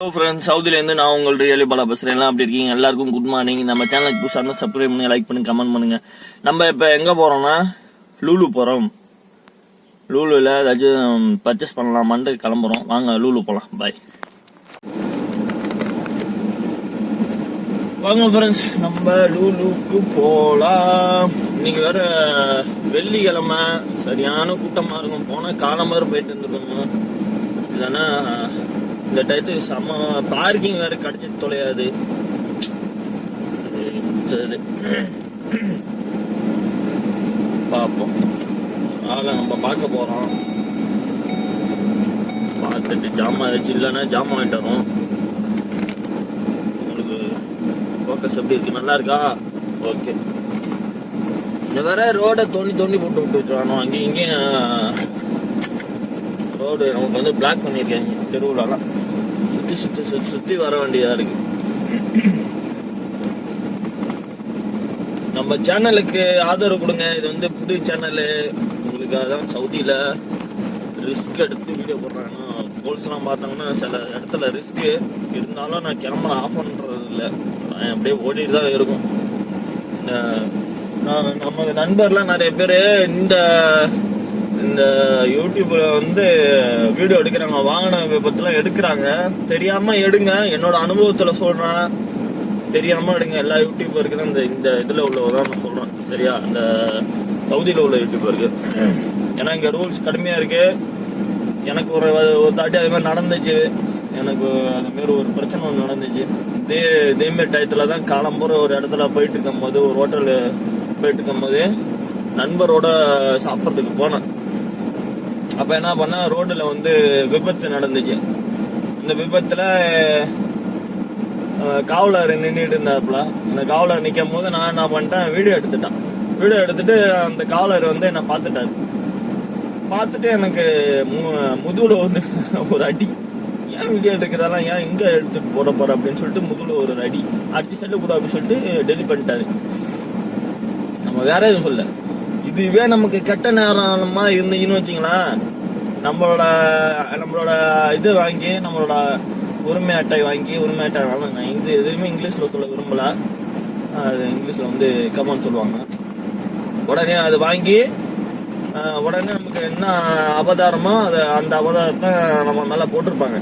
Hello friends சவுதிலேருந்து நான் உங்கள் really Bala பேசுகிறேன் எல்லாம் அப்படி இருக்கீங்க? எல்லாருக்கும் குட் மார்னிங் நம்ம சேனலுக்கு புதுசாக சப்ஸ்கிரைப் பண்ணி லைக் பண்ணி கமெண்ட் பண்ணுங்க. நம்ம இப்போ எங்கே போகிறோம்னா லூலு போகிறோம் லூலுவில் ஏதாச்சும் பர்ச்சேஸ் பண்ணலாமான்ட்டு கிளம்புறோம். வாங்க லூலு போகலாம் பாய் வாங்க ஃப்ரெண்ட்ஸ் நம்ம லூலுக்கு போகலாம் இன்னைக்கு வேற வெள்ளிக்கிழமை. சரியான கூட்டமாக இருக்கும். போனா மாதிரி போயிட்டு இருந்துருக்கோம். இல்லைன்னா இந்த டயத்துக்கு செம்ம பார்க்கிங் வேற கிடைச்சி தொலையாது. சரி. பார்ப்போம். ஆக நம்ம பார்க்க போறோம். பார்த்துட்டு ஜாமான் ஏதாச்சும் இல்லைன்னா ஜாமான் வாங்கிட்டு வரோம். உங்களுக்கு ஃபோக்கஸ் எப்படி இருக்கு? நல்லா இருக்கா? ஓகே இந்த வேற ரோடை தோண்டி தோண்டி போட்டு விட்டு வச்சுருவானோ? அங்கேயும் இங்கேயும் ரோடு நமக்கு வந்து பிளாக் பண்ணியிருக்காங்க தெருவுலலாம். சுற்றி சுற்றி சுற்றி சுற்றி வர வேண்டியதாக இருக்குது நம்ம சேனலுக்கு ஆதரவு கொடுங்க. இது வந்து புது சேனலு உங்களுக்கு அதான் சவுதியில் ரிஸ்க் எடுத்து வீடியோ போடுறாங்கன்னா கோல்ஸ்லாம் பார்த்தாங்கன்னா சில இடத்துல ரிஸ்க்கு இருந்தாலும் நான் கேமரா ஆஃப் பண்ணுறது இல்லை நான் அப்படியே ஓடிட்டு தான் இருக்கும். இந்த- நான் நம்ம நண்பர்லாம் நிறைய பேர் இந்த இந்த யூடியூப்ல வந்து வீடியோ எடுக்கிறாங்க வாகன விபத்துலாம் எடுக்கிறாங்க. தெரியாம எடுங்க என்னோட அனுபவத்துல சொல்றேன். தெரியாம எடுங்க எல்லா யூடியூபருக்கு இந்த இந்த இதுல உள்ளதான் நான் சொல்றேன் சரியா? இந்த சவுதியில உள்ள யூடியூபருக்கு ஏன்னா இங்க ரூல்ஸ் கடுமையா இருக்கு. எனக்கு ஒரு ஒரு தாட்டி அது மாதிரி நடந்துச்சு. எனக்கு அந்த மாதிரி ஒரு பிரச்சனை ஒன்று நடந்துச்சு. இதே இதே மாதிரி டயத்துல தான் காலம்புற ஒரு இடத்துல போயிட்டு இருக்கும் போது ஒரு ஹோட்டலு போயிட்டு இருக்கும் போது நண்பரோட சாப்பிட்றதுக்கு போனேன். அப்ப என்ன பண்ண ரோடுல வந்து விபத்து நடந்துச்சு. இந்த விபத்துல காவலர் நின்றுட்டு இருந்தாப்புல. அந்த காவலர் நிற்கும் போது நான் என்ன பண்ணிட்டேன் வீடியோ எடுத்துட்டேன். வீடியோ எடுத்துட்டு அந்த காவலர் வந்து என்ன பார்த்துட்டாரு. பார்த்துட்டு எனக்கு மு- முதுகுல ஒரு ஒரு அடி. ஏன் வீடியோ எடுக்கிறதெல்லாம் ஏன் இங்க எடுத்துட்டு போட போற அப்படின்னு சொல்லிட்டு முதுகுல ஒரு அடி. அடிச்சு செல்லக்கூடாது கூட அப்படின்னு சொல்லிட்டு டெலிட் பண்ணிட்டாரு. நம்ம வேற எதுவும் சொல்லலை. இதுவே நமக்கு கெட்ட நேரமா இருந்தீங்கன்னு வச்சிங்களேன் நம்மளோட நம்மளோட இது வாங்கி நம்மளோட உரிமை அட்டை வாங்கி உரிமை அட்டை நான் இது எதுவுமே இங்கிலீஷ்ல சொல்ல விரும்பல. அது இங்கிலீஷ்ல வந்து கமான் சொல்லுவாங்க. உடனே அது வாங்கி உடனே நமக்கு என்ன அபதாரமோ அது அந்த அபதாரத்தை நம்ம மேல போட்டிருப்பாங்க.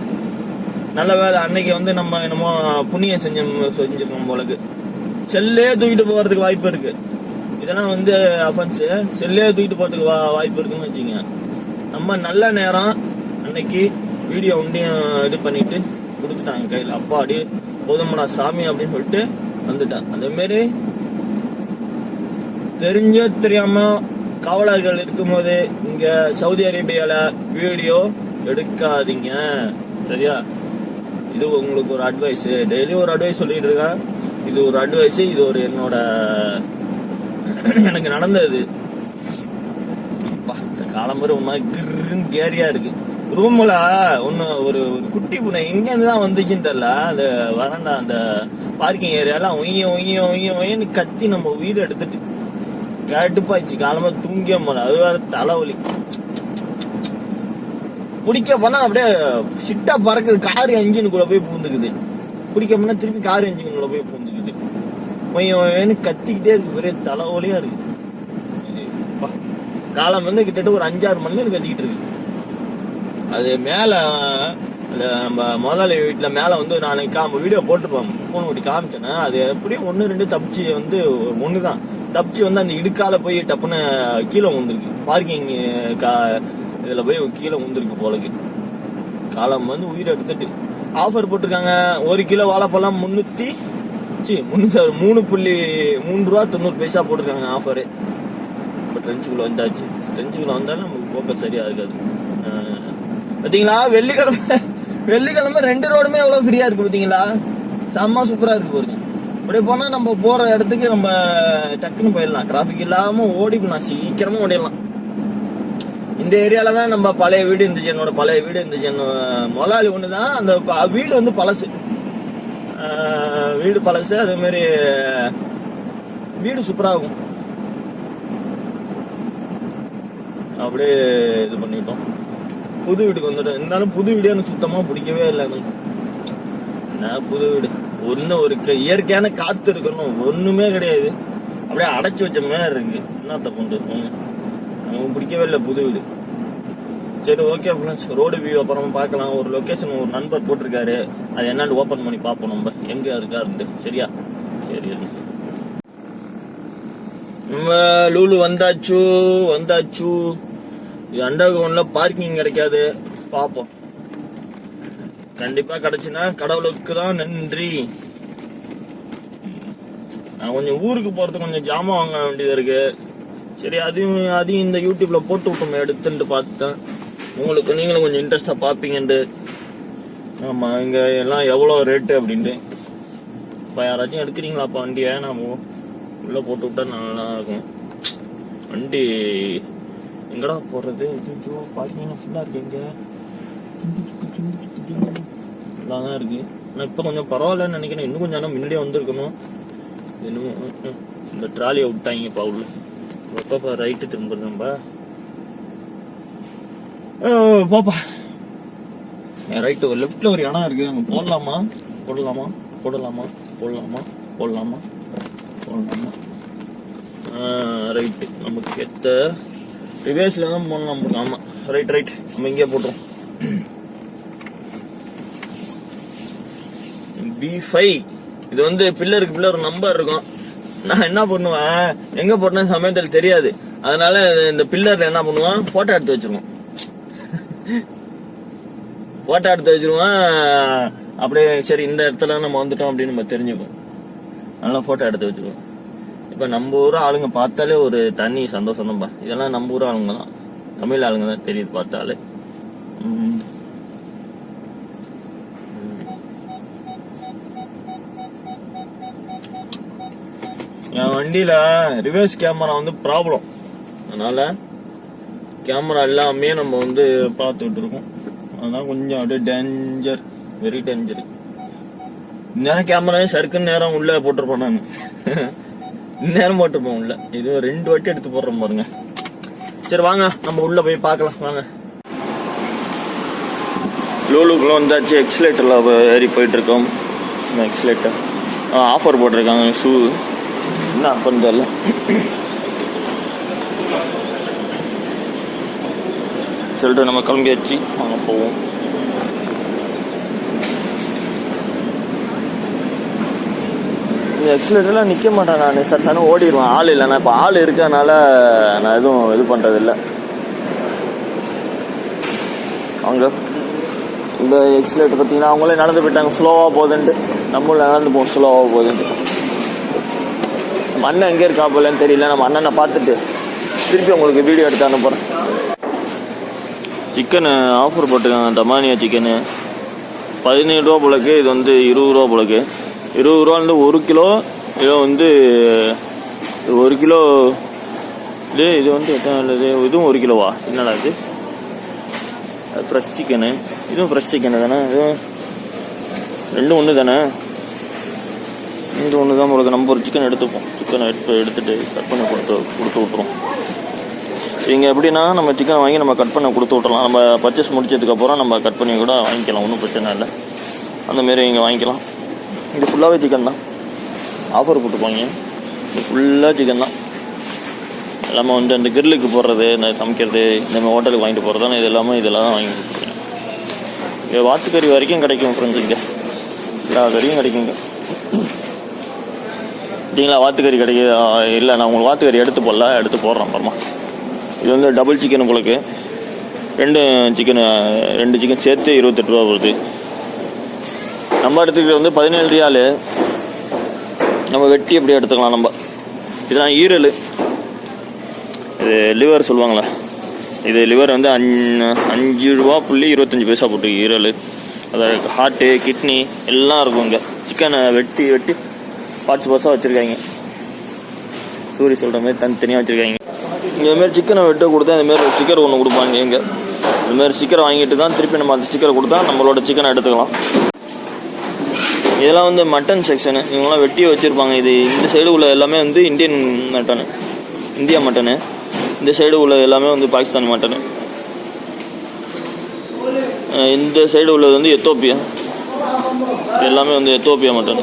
நல்ல வேலை அன்னைக்கு வந்து நம்ம என்னமோ புண்ணியம் செஞ்சு செஞ்சிருக்கோம் போலக்கு. செல்லே தூக்கிட்டு போறதுக்கு வாய்ப்பு இருக்கு. இதெல்லாம் வந்து அஃபென்ஸ் செல்லே தூக்கிட்டு போகிறதுக்கு வா- வாய்ப்பு இருக்குன்னு வச்சுங்க நம்ம நல்ல நேரம் அன்னைக்கு வீடியோ ஒன்றையும் இது பண்ணிட்டு கொடுத்துட்டாங்க கையில். அப்பாடி போதுமடா சாமி அப்படின்னு சொல்லிட்டு வந்துட்டேன். அதேமாரி தெரிஞ்ச தெரிஞ்சோ தெரியாம காவலர்கள் இருக்கும்போது இங்க சவுதி அரேபியால வீடியோ எடுக்காதீங்க. சரியா? இது உங்களுக்கு ஒரு அட்வைஸ் டெய்லி ஒரு அட்வைஸ் சொல்லிட்டு இருக்கேன். இது ஒரு அட்வைஸ் இது ஒரு என்னோட எனக்கு நடந்தது. அப்பா, காலம் ஒரு மாதிரி கிருன்னு கேரியா இருக்கு. ரூம்ல ஒண்ணு ஒரு ஒரு குட்டி பூனை இங்க இருந்து தான் வந்துச்சுன்னு தெரியல. அந்த வரண்டா அந்த பார்க்கிங் ஏரியாலாம் ஒய்ய ஒய்ய ஒய்ய ஒய்யன்னு கத்தி நம்ம உயிரை எடுத்துட்டு கடுப்பாச்சு காலமா தூங்கிய போல. அது வேற தலைவலி. பிடிக்க போனா அப்படியே சிட்டா பறக்குது. கார் என்ஜினுக்குள்ள போய் பூந்துக்குது பிடிக்க போனா திருப்பி கார் என்ஜினுக்குள்ள போய் பூந்துக்குது ஒய்ய கத்திக்கிட்டே இருக்கு. ஒரே தலைவலியா இருக்கு. காலம் வந்து கிட்டத்தட்ட ஒரு அஞ்சாறு மணி நேரம் கத்திக்கிட்டு இருக்கு. அது மேல அந்த நம்ம முதலாளி வீட்டுல மேல வந்து நான் காம வீடியோ போட்டுருப்பேன் போன் ஓட்டி காமிச்சேன்னா அது எப்படியும் ஒன்னு ரெண்டு தப்பிச்சு வந்து ஒண்ணுதான். தப்பிச்சு வந்து அந்த இடுக்கால போய் டப்புன்னு கீழே விழுந்திருக்கு. பார்க்கிங் கா இதுல போய் கீழே விழுந்துருக்கு போலக்கு காலம் வந்து உயிரை எடுத்துட்டு. ஆஃபர் போட்டிருக்காங்க. ஒரு கிலோ வாழைப்பழம் முன்னூத்தி சி முன்னூத்தி மூணு புள்ளி மூணு ரூபா தொண்ணூறு பைசா போட்டிருக்காங்க ஆஃபரு இப்போ ட்ரெஞ்சுக்குள்ள வந்தாச்சு. ட்ரெஞ்சுக்குள்ள வந்தாலும் நமக்கு போக்க சரியா இருக்காது. பார்த்தீங்களா பாத்தீங்களா? வெள்ளிக்கிழமை வெள்ளிக்கிழமை ரெண்டு ரோடுமே எவ்வளவு ஃப்ரீயா இருக்கு பாத்தீங்களா? செம்ம சூப்பரா இருக்கு பாருங்க. இப்படி போனா நம்ம போற இடத்துக்கு நம்ம டக்குன்னு போயிடலாம். டிராபிக் இல்லாம ஓடி போலாம் சீக்கிரமா ஓடிடலாம். இந்த ஏரியால தான் நம்ம பழைய வீடு இருந்துச்சு. என்னோட பழைய வீடு இருந்துச்சு. என்னோட முதலாளி ஒன்று தான் அந்த வீடு வந்து பழசு. வீடு பழசு அதே மாதிரி வீடு சூப்பராகும் அப்படியே இது பண்ணிட்டோம். புது வீட்டுக்கு வந்துட்டோம். இருந்தாலும் புது வீடு எனக்கு சுத்தமா பிடிக்கவே இல்லை எனக்கு. புது வீடு? ஒன்று ஒரு க- இயற்கையான காத்து இருக்கணும். ஒண்ணுமே கிடையாது. அப்படியே அடைச்சி வச்ச மாதிரி இருக்கு. என்ன தப்பு ஒண்ணு. பிடிக்கவே இல்லை புது வீடு. சரி ஓகே ஃப்ரெண்ட்ஸ் ரோடு வியூ அப்புறம் பார்க்கலாம். ஒரு லொக்கேஷன் ஒரு நண்பர் போட்டிருக்காரு. அது என்னன்னு ஓப்பன் பண்ணி பார்ப்போம் நம்ம. எங்க இருக்காருன்ட்டு சரியா? சரி நம்ம லூலு வந்தாச்சு வந்தாச்சு. அண்டர் கிரவுண்ட்ல பார்க்கிங் கிடைக்காது. பார்ப்போம். கண்டிப்பா கிடைச்சுன்னா கடவுளுக்கு தான் நன்றி. நான் கொஞ்சம் ஊருக்கு போறதுக்கு கொஞ்சம் ஜாமான் வாங்க வேண்டியது இருக்கு. சரி அதையும் அதையும் இந்த யூடியூப்ல போட்டு விட்டோம் எடுத்துட்டு பார்த்தேன் உங்களுக்கு நீங்களும் கொஞ்சம் இன்ட்ரெஸ்டா பாப்பீங்கன்ட்டு ஆமா இங்க எல்லாம் எவ்வளவு ரேட்டு அப்படின்ட்டு. இப்போ யாராச்சும் எடுக்கிறீங்களாப்பா வண்டியை? நாம உள்ள போட்டு விட்டா நல்லா இருக்கும். வண்டி எங்கடா போடுறது ஐயோ பார்க்கிங்லாம் ஃபுல்லா இருக்கு இங்க. நல்லா தான் இருக்கு. ஆனால் இப்போ கொஞ்சம் பரவாயில்லன்னு நினைக்கிறேன். இன்னும் கொஞ்சம் ஆனால் முன்னாடியே வந்திருக்கணும். இன்னும் இந்த ட்ராலியை விட்டாங்க இப்போ உள்ள. எப்பப்பா ரைட்டு திரும்புறது நம்ம பாப்பா. ரைட்டு ஒரு லெஃப்ட்ல ஒரு இடம் இருக்கு அங்க போடலாமா? போடலாமா? போடலாமா? போடலாமா? போடலாமா? போடலாமா? ரைட்டு நமக்கு எத்த ரிவேர்ஸ்ல தான் போடலாம் போல. ஆமா ரைட் ரைட் நம்ம இங்கே போட்டுரும் பி ஃபைவ் இது வந்து பில்லருக்கு பில்லர் நம்பர் இருக்கும். நான் என்ன பண்ணுவேன்? எங்க போட்டேன்னு சமயத்தில் தெரியாது. அதனால இந்த பில்லர் என்ன பண்ணுவான்? போட்டோ எடுத்து வச்சிருவோம். போட்டோ எடுத்து வச்சிருவேன் அப்படியே சரி இந்த இடத்துல நம்ம வந்துட்டோம் அப்படின்னு நம்ம தெரிஞ்சுப்போம். நல்லா போட்டோ எடுத்து வச்சிருவோம். இப்போ நம்ம ஊர் ஆளுங்க பார்த்தாலே ஒரு தனி சந்தோஷம் தான்ப்பா இதெல்லாம் நம்ம ஊர் ஆளுங்க தான் தமிழ் ஆளுங்க தான் தெரியுது பார்த்தாலே. என் வண்டியில ரிவர்ஸ் கேமரா வந்து ப்ராப்ளம் அதனால கேமரா எல்லாமே நம்ம வந்து பார்த்துட்டு இருக்கோம் அதான் கொஞ்சம் அப்படியே டேஞ்சர் வெரி டேஞ்சர் நேரம் கேமராவே சறுக்குன்னு நேரம் உள்ள போட்டிருப்போம் நான். இந்நேரம் போட்டிருப்போம் உள்ள. இது ரெண்டு வாட்டி எடுத்து போடுறோம் பாருங்க. சரி வாங்க. நம்ம உள்ள போய் பார்க்கலாம். வாங்க. லூலுக்குள்ள வந்தாச்சு. எக்ஸலேட்டர்ல ஏறி போயிட்டு இருக்கோம் எக்ஸலேட்டர் ஆஃபர் போட்டிருக்காங்க ஷூ என்ன ஆஃபர் தெரியல. சொல்லிட்டு நம்ம கிளம்பியாச்சு வாங்க போவோம். இந்த எக்ஸலேட்டர்லாம் நிற்க மாட்டேன் நான். சார் சார் ஓடிடுவேன் ஆள் இல்லைண்ணா இப்போ ஆள் இருக்கனால நான் எதுவும் இது பண்ணுறதில்ல அங்கே. இந்த எக்ஸிலேட்டர் பார்த்தீங்கன்னா அவங்களே நடந்து போயிட்டாங்க. ஸ்லோவாக போகுதுன்ட்டு. நம்மளும் நடந்து போவோம். ஸ்லோவாக போகுதுன்ட்டு. நம்ம அண்ணன் எங்கே இருக்கா போலன்னு தெரியல. நம்ம அண்ணனை பார்த்துட்டு திருப்பி உங்களுக்கு வீடியோ எடுத்து அனுப்புகிறேன் சிக்கனு ஆஃபர் போட்டிருக்காங்க தமானியா சிக்கனு. பதினேழு ரூபா போலக்கு இது வந்து இருபது ரூபா போலக்கு இருபது ரூபாலேருந்து ஒரு கிலோ இதோ வந்து ஒரு கிலோ இது இது வந்து எத்தனை நல்லது இதுவும் ஒரு கிலோவா? என்னடா இது? ஃப்ரெஷ் சிக்கனு இதுவும் ஃப்ரெஷ் சிக்கனு தானே? இதுவும் ரெண்டும் ஒன்று தானே? இது ஒன்று தான் உங்களுக்கு நம்ம ஒரு சிக்கன் எடுத்துப்போம். சிக்கனை எடுத்து எடுத்துகிட்டு கட் பண்ணி கொடுத்து கொடுத்து விட்ருவோம் இங்கே எப்படின்னா நம்ம சிக்கன் வாங்கி நம்ம கட் பண்ண கொடுத்து விட்றலாம் நம்ம பர்ச்சேஸ் முடிச்சதுக்கப்புறம் நம்ம கட் பண்ணி கூட வாங்கிக்கலாம். ஒன்றும் பிரச்சனை இல்லை. அந்த மாரி இங்கே வாங்கிக்கலாம். இது ஃபுல்லாகவே சிக்கன் தான். ஆஃபர் போட்டுப்பாங்க இது ஃபுல்லாக சிக்கன் தான். எல்லாமே வந்து அந்த கிரில்லுக்கு போடுறது இந்த சமைக்கிறது இந்த மாதிரி ஹோட்டலுக்கு வாங்கிட்டு போகிறது இது எல்லாமே இதெல்லாம் தான் வாங்கி கொடுத்துருக்கேன். இங்கே வாத்துக்கறி வரைக்கும் கிடைக்கும் ஃப்ரெண்ட்ஸ் இங்கே. எல்லா கறியும் கிடைக்குங்க. சரிங்களா வாத்துக்கறி கிடைக்க இல்லை நான் உங்களுக்கு வாத்துக்கறி எடுத்து போடல எடுத்து போடுறேன் அப்புறமா. இது வந்து டபுள் சிக்கன் உங்களுக்கு. ரெண்டு சிக்கன் ரெண்டு சிக்கன் சேர்த்து இருபத்தெட்டு ரூபா வருது. நம்ம எடுத்துக்கிட்டு வந்து பதினேழு ரியாலு. நம்ம வெட்டி எப்படி எடுத்துக்கலாம் நம்ம. இதெல்லாம் ஈரல். இது லிவர் சொல்லுவாங்களே இது லிவர் வந்து அஞ்சு அஞ்சு ரூபா புள்ளி இருபத்தஞ்சி பைசா போட்டு ஈரல். அதாவது ஹார்ட்டு கிட்னி எல்லாம் இருக்கும் இங்கே. சிக்கனை வெட்டி வெட்டி பார்ட்ஸ் பார்ட்ஸாக வச்சுருக்காங்க. சூரிய சொல்கிற மாதிரி தனித்தனியாக வச்சுருக்காங்க. இதுமாரி சிக்கனை வெட்ட கொடுத்தா இந்த ஒரு ஸ்டிக்கர் ஒன்று கொடுப்பாங்க எங்கே. இதுமாரி மாதிரி வாங்கிட்டு தான் திருப்பி நம்ம அந்த ஸ்டிக்கர் கொடுத்தா நம்மளோட சிக்கனை எடுத்துக்கலாம். இதெல்லாம் வந்து மட்டன் செக்ஷனு இவங்கெல்லாம் வெட்டி வச்சுருப்பாங்க. இது இந்த சைடு உள்ள எல்லாமே வந்து இந்தியன் மட்டனு இந்தியா மட்டனு இந்த சைடு உள்ள எல்லாமே வந்து பாகிஸ்தான் மட்டனு இந்த சைடு உள்ளது வந்து எத்தோப்பியா? எல்லாமே வந்து எத்தோப்பியா மட்டன்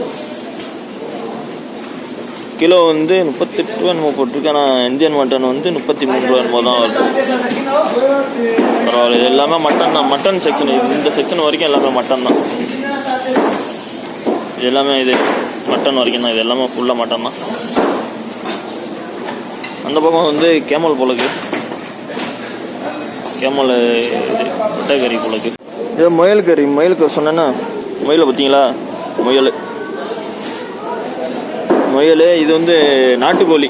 கிலோ வந்து முப்பத்தெட்டு ரூபா என்னமோ போட்டிருக்கு. ஆனால் இந்தியன் மட்டன் வந்து முப்பத்தி மூணு ரூபா என்னமோ தான் வருது. பரவாயில்ல இது எல்லாமே மட்டன் தான். மட்டன் செக்ஷன் இந்த செக்ஷன் வரைக்கும் எல்லாமே மட்டன் தான். இது எல்லாமே இது மட்டன் வரைக்கும் தான். இது எல்லாமே ஃபுல்லாக மட்டன் தான். அந்த பக்கம் வந்து கேமல் புலக்கு கேமல் இது கறி புலக்கு இது முயல் கறி. முயலுக்கு சொன்னேன்னா? முயலை பார்த்தீங்களா? முயல். முயல் இது வந்து நாட்டுக்கோழி.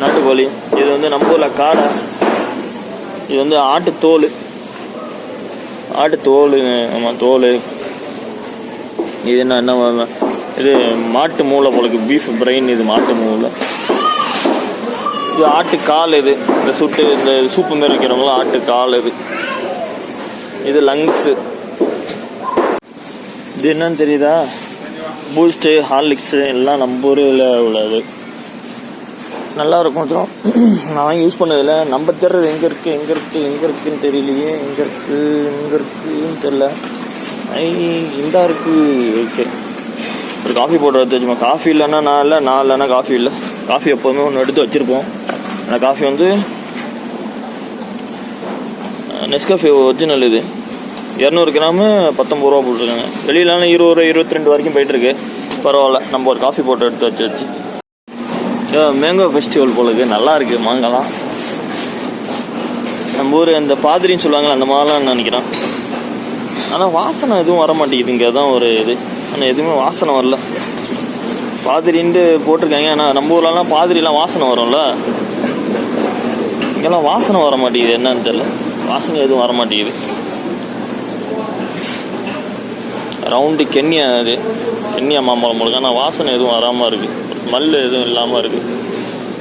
நாட்டுக்கோழி. இது வந்து நம்ம ஊரில் காடை. இது வந்து ஆட்டு தோல் ஆட்டு தோல். ஆமாம் தோல் இது என்ன என்ன இது மாட்டு மூளை போலக்கு பீஃப் பிரெயின் இது மாட்டு மூளை. இது ஆட்டு கால் இது. இந்த சுட்டு இந்த சூப்பு மாரி வைக்கிறவங்களாம் ஆட்டு கால் இது. இது லங்ஸு இது என்னன்னு தெரியுதா? பூஸ்ட்டு ஹார்லிக்ஸு எல்லாம் நம்ம ஊரில் உள்ளது. நல்லா இருக்கும் கொஞ்சம் நான் வாங்கி யூஸ் பண்ணதில்ல. நம்ம தெரியறது எங்கே இருக்குது எங்கே இருக்குது எங்கே இருக்குன்னு தெரியலையே. எங்கே இருக்குது எங்கே இருக்குன்னு தெரியல. ஐ இந்தா இருக்குது ஓகே ஒரு காஃபி போட்டு எடுத்து வச்சுமா காஃபி இல்லைன்னா நான் இல்லை நான் இல்லைன்னா காஃபி இல்லை. காஃபி எப்போவுமே ஒன்று எடுத்து வச்சுருப்போம். ஆனால் காஃபி வந்து நெஸ்காஃபி ஒரிஜினல் இது. இரநூறு கிராமு பத்தொம்பது ரூபா போட்டிருக்காங்க. வெளியிலலாம் இருபது ரூபா இருபத்தி ரெண்டு வரைக்கும் போயிட்டுருக்கு. பரவாயில்ல. நம்ம ஒரு காஃபி போட்டு எடுத்து வச்சு வச்சு. மேங்கோ ஃபெஸ்டிவல் போல இருக்குது நல்லா இருக்குது மாங்காலாம் நம்ம ஊர் அந்த பாதிரின்னு சொல்லுவாங்கல்ல அந்த மாதிரிலாம் நினைக்கிறேன். ஆனால் வாசனை எதுவும் வர மாட்டேங்குது இங்கே தான் ஒரு இது. ஆனால் எதுவுமே வாசனை வரல. பாதிரின்ட்டு போட்டிருக்காங்க. ஆனால் நம்ம ஊர்லலாம் பாதிரிலாம் வாசனை வரும்ல. இங்கெல்லாம் வாசனை வர மாட்டேங்குது. என்னன்னு தெரியல. வாசனை எதுவும் வர மாட்டேங்குது. ரவுண்டு கென்யா அது. கென்யா மாம்பழம் முழுக்க. ஆனால் வாசனை எதுவும் வராமல் இருக்குது ஸ்மெல் எதுவும் இல்லாமல் இருக்குது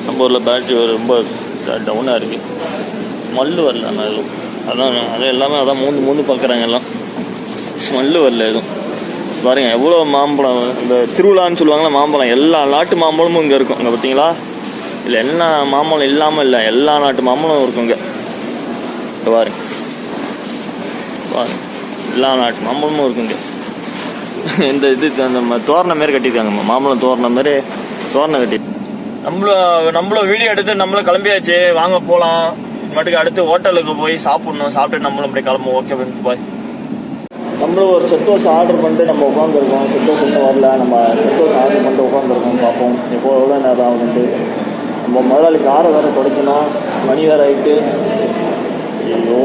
நம்ம ஊரில் பேட்டரி ரொம்ப டவுனாக இருக்குது ஸ்மெல்லு வரல ஆனால் எதுவும். அதான் அது எல்லாமே அதான் மூந்து மூந்து பார்க்குறாங்க எல்லாம். ஸ்மெல்லு வரல எதுவும். பாருங்கள் எவ்வளோ மாம்பழம் இந்த திருவிழான்னு சொல்லுவாங்களா மாம்பழம். எல்லா நாட்டு மாம்பழமும் இங்கே இருக்கும். இங்கே பார்த்தீங்களா இல்லை என்ன மாம்பழம் இல்லாமல் இல்லை. எல்லா நாட்டு மாம்பழம் இருக்கும் இங்கே. இங்க பாருங்க. பாருங்க. எல்லா நாட்டு மாம்பழமும் இருக்குங்க இந்த இதுக்கு அந்த தோரணம் மாரி கட்டியிருக்காங்க மாம்பழம் தோரணம் மாரி தோரணம் கட்டி நம்மளும் நம்மளும் வீடியோ எடுத்து நம்மளும் கிளம்பியாச்சு வாங்க போகலாம் மட்டுக்கு அடுத்து ஹோட்டலுக்கு போய் சாப்பிடணும் சாப்பிட்டு நம்மளும் அப்படியே கிளம்பும் ஓகே போய் நம்மளும் ஒரு செட் தோசை ஆர்டர் பண்ணிட்டு நம்ம உட்காந்துருக்கோம் செட் தோசை இன்னும் வரல. நம்ம செட் தோசை ஆர்டர் பண்ணிட்டு உட்காந்துருக்கோம் பார்ப்போம். எப்போ எவ்வளோ நேரம் ஆகுதுன்ட்டு. நம்ம முதலாளி காரை வேறு தொடக்கணும். மணி வேறு ஆகிட்டு ஐயோ.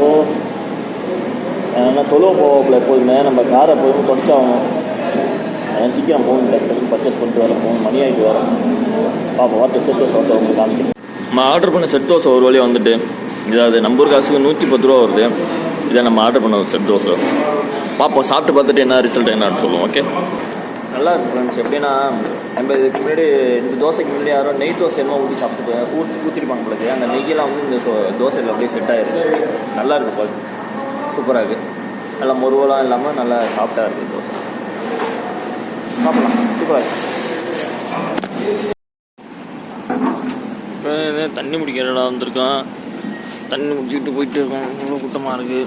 ஏன்னா தொழுவ போகல எப்போதுமே நம்ம காரை எப்போதுமே தொடச்சாகணும். சீக்கிரம் போகணும் டக்குனு பர்ச்சேஸ் பண்ணிட்டு வர போகணும் மணி ஆகிட்டு வரோம் பாப்போம் வாட்டர் செட் தோசை வந்து உங்களுக்கு காமிக்கிறேன். நம்ம ஆர்டர் பண்ண செட் தோசை ஒரு வழியாக வந்துட்டு இதாவது நம்ம ஊர் காசுக்கு நூற்றி பத்து ரூபா வருது. இதை நம்ம ஆர்டர் பண்ண செட் தோசை பார்ப்போம் சாப்பிட்டு பார்த்துட்டு என்ன ரிசல்ட் என்னன்னு சொல்லுவோம் ஓகே நல்லா இருக்கு ஃப்ரெண்ட்ஸ் எப்படின்னா நம்ம இதுக்கு முன்னாடி இந்த தோசைக்கு முன்னாடி யாரோ நெய் தோசை என்ன ஊற்றி சாப்பிட்டு ஊற்றி ஊற்றிருப்பாங்க உங்களுக்கு அந்த நெய்யெல்லாம் வந்து இந்த தோசையில் அப்படியே செட் ஆயிருக்கு நல்லா இருக்கு பாரு சூப்பராக இருக்குது நல்லா முருவலாம் இல்லாமல் நல்லா சாஃப்டாக இருக்குது தோசை. சாப்பிடலாம் சூப்பராக தண்ணி முடிக்கிற இடம் வந்திருக்கான். தண்ணி முடிச்சுக்கிட்டு போயிட்டு இருக்கோம் இவ்வளோ கூட்டமாக இருக்குது